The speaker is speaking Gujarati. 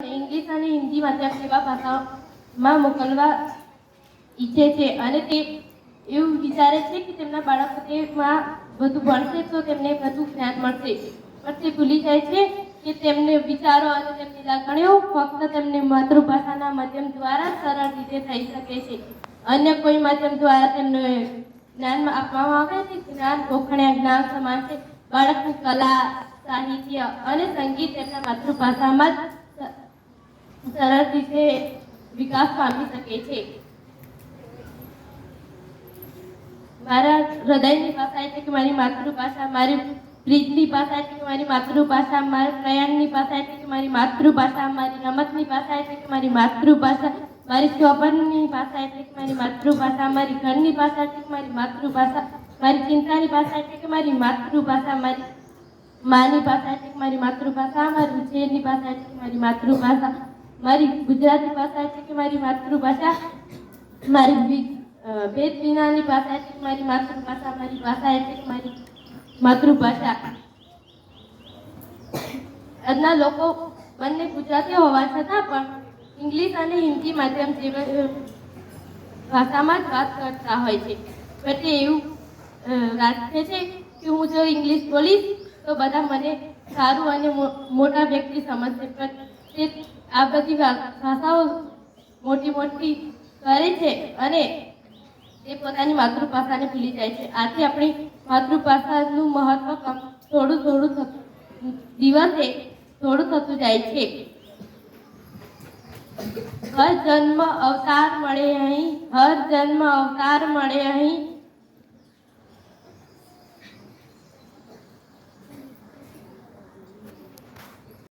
ઇંગ્લિશ અને હિન્દી માધ્યમ જેવા ભાષામાં મોકલવા ઈચ્છે છે અને તે એવું વિચારે છે કે તેમના બાળકો તેમાં વધુ ભણશે તો તેમને વધુ જ્ઞાન મળશે. પણ તે ભૂલી જાય છે કે તેમને વિચારો અને તેમની લાગણીઓ ફક્ત તેમને માતૃભાષાના માધ્યમ દ્વારા સરળ રીતે થઈ શકે છે. અન્ય કોઈ માધ્યમ દ્વારા તેમને જ્ઞાન આપવામાં આવે છે જ્ઞાન ગોખણ્યા જ્ઞાન સમાન છે. બાળકની કલા, સાહિત્ય અને સંગીત તેમના માતૃભાષામાં જ સરળ રીતે વિકાસ પામી શકે છે. મારા હૃદયની ભાષા એટલે કે મારી માતૃભાષા, મારી પ્રીતની ભાષા એટલે કે મારી માતૃભાષા, મારા પ્રયાણની ભાષા એટલે કે મારી માતૃભાષા, મારી રમતની ભાષા એટલે કે મારી માતૃભાષા, મારી સ્વપ્નની ભાષા એટલે કે મારી માતૃભાષા, મારી ઘરની ભાષા એટલે કે મારી માતૃભાષા, મારી ચિંતાની ભાષા એટલે કે મારી માતૃભાષા, મારી માની ભાષા એટલે કે મારી માતૃભાષા, મારી ઉછેરની ભાષા એટલે કે મારી માતૃભાષા મારી ગુજરાતી ભાષા એટલે કે મારી માતૃભાષા? મારી ભેદ વિનાની ભાષા છે કે મારી માતૃભાષા? મારી ભાષા એટલે કે મારી માતૃભાષા. આજના લોકો બંને ગુજરાતી હોવા છતાં પણ ઇંગ્લિશ અને હિન્દી માધ્યમ જેવા ભાષામાં જ વાત કરતા હોય છે. પછી એવું રાખે છે કે હું જો ઇંગ્લિશ બોલીશ, તો બધા મને સારું અને મોટા વ્યક્તિ સમજશે. પણ તે આ બધી ભાષાઓ મોટી મોટી કરે છે અને તે પોતાની માતૃભાષાને ભૂલી જાય છે. આથી આપણી માતૃભાષાનું મહત્વ થોડું થોડું થતું, દિવસે થોડું થતું જાય છે. હર જન્મ અવતાર મળે અહીં, હર જન્મ અવતાર મળે અહીં